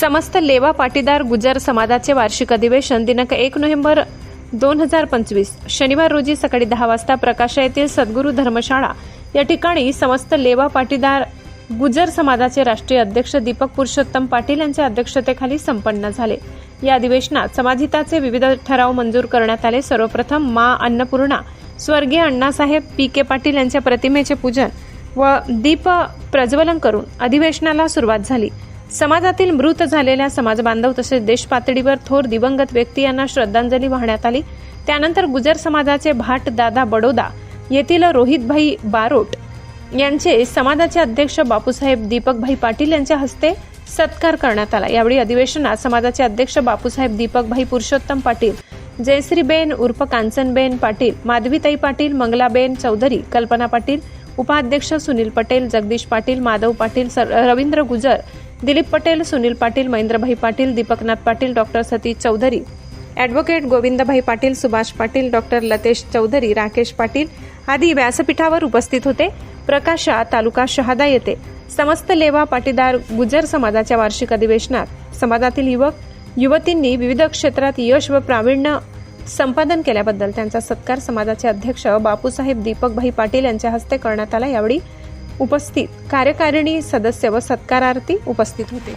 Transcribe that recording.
समस्त लेवा पाटीदार गुजर समाजाचे वार्षिक अधिवेशन दिनांक एक नोव्हेंबर दोन हजार पंचवीस शनिवार रोजी सकाळी दहा वाजता प्रकाशा येथील सद्गुरू धर्मशाळा. या ठिकाणी समस्त लेवा पाटीदार गुजर समाजाचे राष्ट्रीय अध्यक्ष दीपक पुरुषोत्तम पाटील यांच्या अध्यक्षतेखाली संपन्न झाले. या अधिवेशनात समाजहिताचे विविध ठराव मंजूर करण्यात आले. सर्वप्रथम मा अन्नपूर्णा स्वर्गीय अण्णासाहेब पी के पाटील यांच्या प्रतिमेचे पूजन व दीप प्रज्वलन करून अधिवेशनाला सुरुवात झाली. समाजातील मृत झालेल्या समाजबांधव तसेच देशपातळीवर थोर दिवंगत व्यक्ती यांना श्रद्धांजली वाहण्यात आली. त्यानंतर गुजर समाजाचे भाट दादा बडोदा येथील रोहितभाई बारोट यांचे समाजाचे अध्यक्ष बापूसाहेब दीपकभाई पाटील यांच्या हस्ते सत्कार करण्यात आला. यावेळी अधिवेशनात समाजाचे अध्यक्ष बापूसाहेब दीपकभाई पुरुषोत्तम पाटील जयश्रीबेन उर्फ कांचनबेन पाटील माधवीताई पाटील मंगलाबेन चौधरी कल्पना पाटील उपाध्यक्ष Sunil Patel Jagdish Patil Madhav Patil sir- Ravindra Gujar Dilip Patel Sunil Patil Mahendrabhai Patil Deepaknath Patil doctor Satish Chaudhari. Advocate Govindbhai Patil Subhash Patil doctor Latesh Chaudhari Rakesh Patil आदी व्यासपीठावर उपस्थित होते. प्रकाशा तालुका शहादा येथे. समस्त लेवा पाटीदार गुजर समाजाच्या वार्षिक अधिवेशनात समाजातील युवक युवतींनी विविध क्षेत्रात यश व प्रावीण्य संपादन केल्याबद्दल त्यांचा सत्कार समाजाचे अध्यक्ष बापूसाहेब दीपकभाई पाटील यांच्या हस्ते करण्यात आला. यावेळी उपस्थित कार्यकारिणी सदस्य व सत्कारार्थी उपस्थित होते.